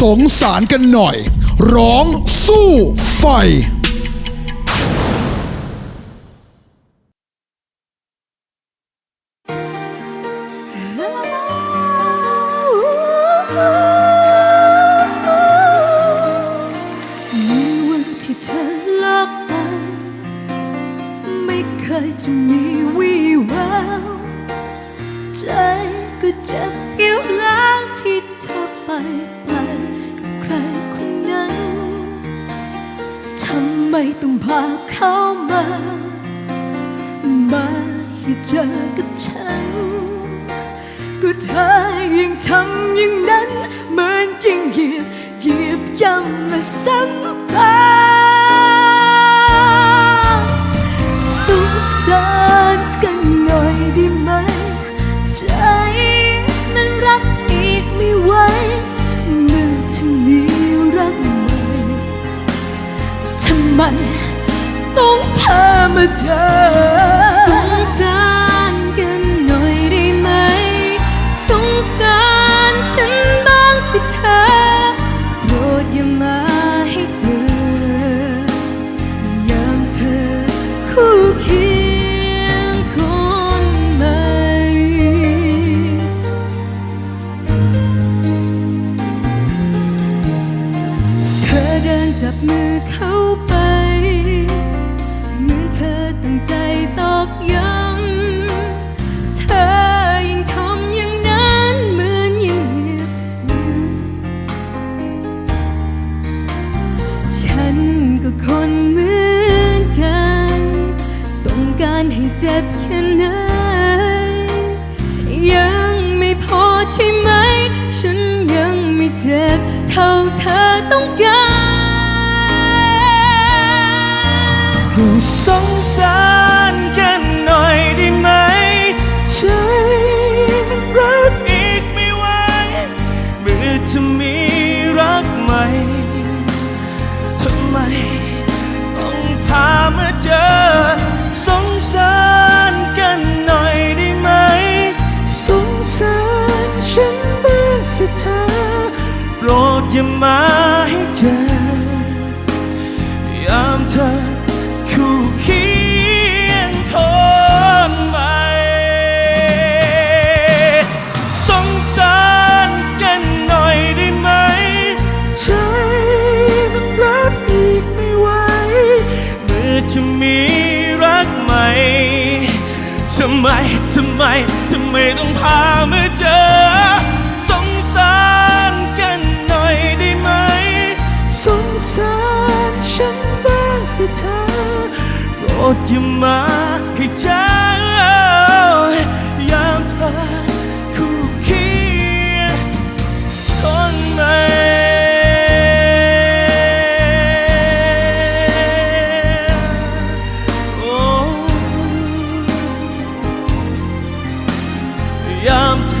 สงสารกันหน่อย ร้องสู้ไฟในวันที่เธอเลิกไปไม่เคยจะมีวี่แววใจก็เจ็บเกี่ยวแล้วำไมต้องพาเขามา มาให้เจอกับฉัน ก็เธอยังทำอย่างนั้น เหมือนยิ่งเหยียบเหยียบย่ำและซ้ำ มัน ต้องพามาเจอ เดินจับมือเข้าไป เหมือนเธอตั้งใจตอกย้ำ เธอยังทำอย่างนั้นเหมือนยังเหยียบย่ำฉันก็คนเหมือนกัน ต้องการให้เจ็บแค่ไหนยังไม่พอใช่ไหม ฉันยังไม่เจ็บเท่าเธอต้องการ คือสงสารกันหน่อยได้ไหมใจมันรักอีกไม่ไหวเมื่อจะมีรักใหม่ทำไมต้องพามาเจอ สงสารกันหน่อยได้ไหม สงสารฉันบ้างสิเธอโปรดอย่ามาำไมทำไมต้องพามาเจอ สงสารกันหน่อยได้ไหม สงสารฉันบ้างสิเธอโปรดอย่ามาให้ใจ I'm